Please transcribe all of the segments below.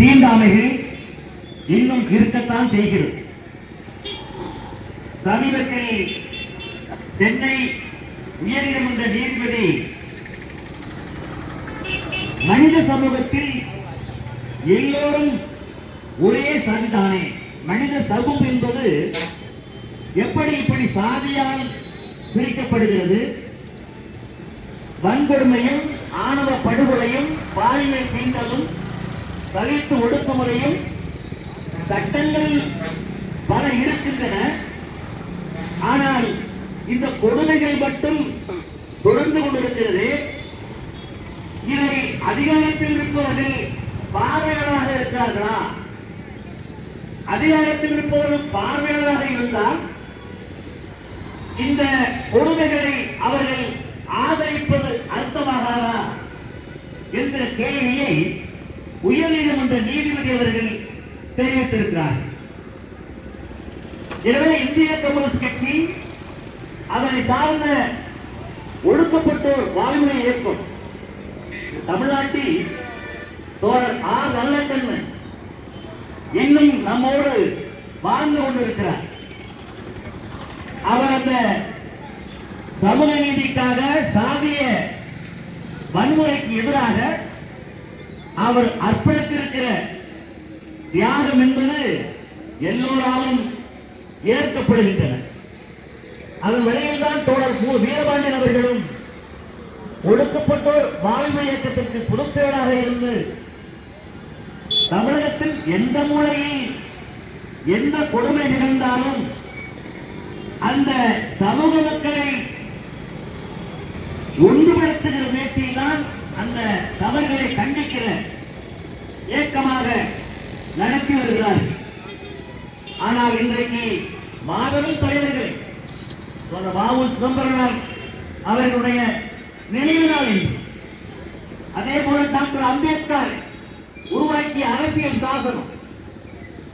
தீண்டாமைகள் இன்னும் இருக்கத்தான் செய்கிறது. சமீபத்தில் சென்னை உயர்நீதிமன்ற நீதிபதி மனித சமூகத்தில் எல்லோரும் ஒரே சாதிதானே. மனித சமூகம் என்பது எப்படி இப்படி சாதியால் பிரிக்கப்படுகிறது? வன்கொடுமையும் ஆணவ படுகொலையும் பாலியல் தீண்டலும் தலித்து ஒடுக்குமுறையும் சட்டங்கள் பல இருக்கின்றன. ஆனால் இந்த கொடுமைகள் மட்டும் தொடர்ந்து கொண்டிருக்கிறது. இதை அதிகாரத்தில் இருப்பவர்கள் பார்வையாளராக இருக்கிறார்களா? அதிகாரத்தில் இருப்பவர்கள் பார்வையாளராக இருந்தால் இந்த கொடுமைகளை அவர்கள் ஆதரிப்பது அர்த்தமாகாதா? என்ற கேள்வியை உயர்நீதிமன்ற நீதிபதி அவர்கள் தெரிவித்திருக்கிறார். எனவே இந்திய கம்யூனிஸ்ட் கட்சி அதனை சார்ந்த ஒடுக்கப்பட்டோர் வாழ்முறை இயக்கம் தமிழ்நாட்டில் தோழர் ஆர் நல்லக்கண்ணன் இன்னும் நம்மோடு வாழ்ந்து கொண்டிருக்கிறார். அவர் அந்த சமூக நீதிக்காக சாதிய வன்முறைக்கு எதிராக அவர் அர்ப்பணித்திருக்கிற தியாகம் என்பது எல்லோராலும் ஏற்கப்படுகின்றன. அதன் வழியில் தான் தோழர் மு. வீரபாண்டியன் அவர்களும் ஒடுக்கப்பட்டோர் வாழ்வு இயக்கத்திற்கு பொதுச்செயலாக இருந்து தமிழகத்தில் எந்த மூலையில் எந்த கொடுமை நிகழ்ந்தாலும் அந்த சமூக மக்களை ஒன்றுபடுத்துகிற முயற்சியில் தான் அந்த தவறுகளை கண்டிக்கிற இயக்கமாக நடத்தி வருகிறார்கள் ஆனால் இன்றைக்கு மாபெரும் தலைவர்கள் சொன்ன பாபு சிதம்பரனார் அவர்களுடைய நினைவு நாள் அதே போல டாக்டர் அம்பேத்கர் உருவாக்கிய அரசியல் சாசனம்.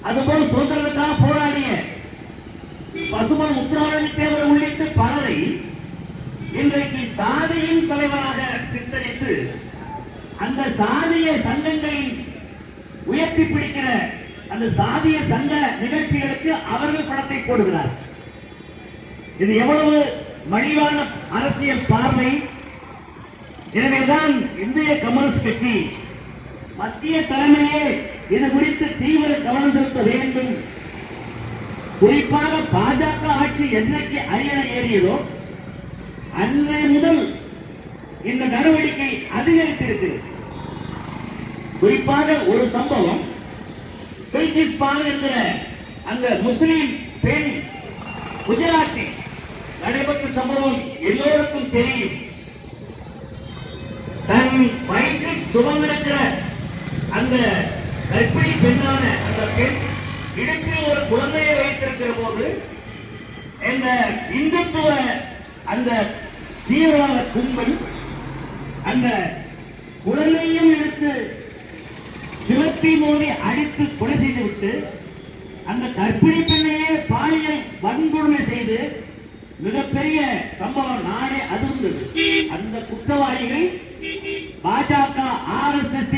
அதுபோல் சுதந்திரத்துக்காக போராடிய பசுமன் முத்துராமலிங்க தேவர் உள்ளிட்ட பலரை இன்றைக்கு சாதியின் தலைவராக சித்தரித்து அந்த சாதிய சங்கங்களை உயர்த்தி பிடிக்கிற அந்த சாதிய சங்க நிகழ்ச்சிகளுக்கு அவர்கள் பணத்தை போடுகிறார். இது எவ்வளவு மலிவான அரசியல் பார்வை. எனவேதான் இந்திய கம்யூனிஸ்ட் கட்சி மத்திய தலைமையே இது குறித்து தீவிர கவனம் செலுத்த வேண்டும். குறிப்பாக பாஜக ஆட்சி என்றைக்கு அரியணை ஏறியதோ அன்றைய முதல் இந்த நடவடிக்கை அதிகரித்திருக்கிறது குறிப்பாக ஒரு சம்பவம். என்கிற அந்த முஸ்லிம் பெண் குஜராத்தில் நடைபெற்ற சம்பவம் எல்லோருக்கும் தெரியும். தன் வயிற்றில் சுமந்திருக்கிற அந்த கற்பிணி பெண்ணான அந்த பெண் இடுப்பில் ஒரு குழந்தையை வைத்திருக்கிற போது இந்த இந்துத்துவ அந்த தீவிரவாத கும்பல் அந்த குழந்தையும் எடுத்து சிவத்தி மோதி அடித்து கொலை செய்துவிட்டு அந்த கர்ப்பிணி பெண்ணையே பாலியல் வன்கொடுமை செய்து மிகப்பெரிய சம்பவம் நாடே அதிர்ந்தது. அந்த குற்றவாளிகள் பாஜக ஆர் எஸ் எஸ்